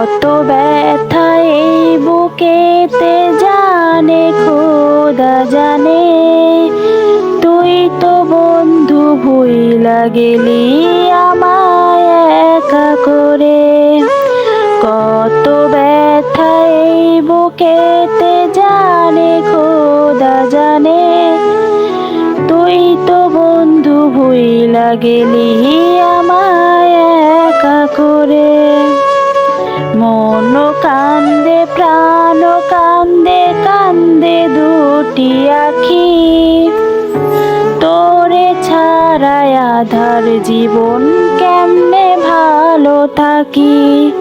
কত ব্যথা এই বুকেতে জানে, খোদা জানে। তুই তো বন্ধু ভুইলা গেলি আমায় একা করে। কত ব্যথা এই বুকেতে জানে, খোদা জানে। তুই তো বন্ধু ভুইলা গেলি আমায় প্রাণ কান্দে কান্দে দুটি আখি। তোরে ছাড়ায় আধার জীবন কেমনে ভালো থাকি?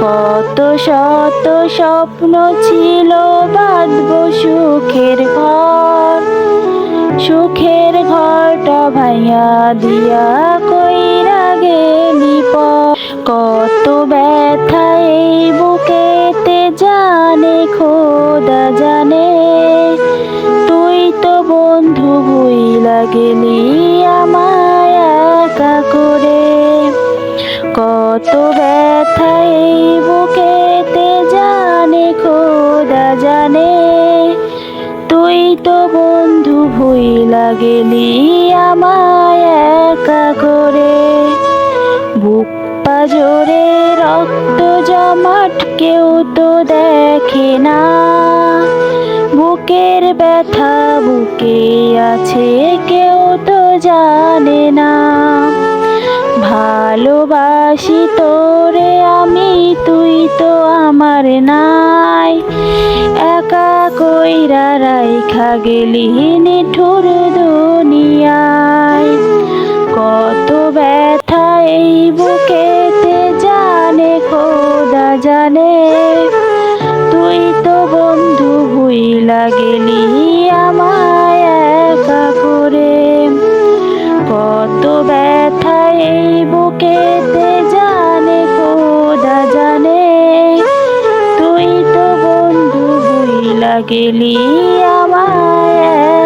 কত শত স্বপ্ন ছিল বাঁধব সুখের ঘর। সুখের ঘরটা ভাইয়া দিয়া কইরা গেলি পর। কত ব্যথা এই বুকেতে জানে, খোদা জানে। তুই তো বন্ধু ভুইলা গেলি আমায় একা করে। কত ব্যথা এই বুকেতে জানে, খোদা জানে। তুই তো বন্ধু ভুইলা গেলি আমায় একা করে। তো দেখে না। বুকের ব্যথা বুকে আছে, কেউ তো জানে না। ভালোবাসি তোরে আমি, তুই তো আমার নাই। একা কইরা রাইখা গেলি নিঠুর দুনিয়ায়। জানে, তুই তো বন্ধু ভুইলা গেলি আমায় একা করে। কত ব্যথা এই বুকেতে জানে জানে। তুই তো বন্ধু গেলি আমার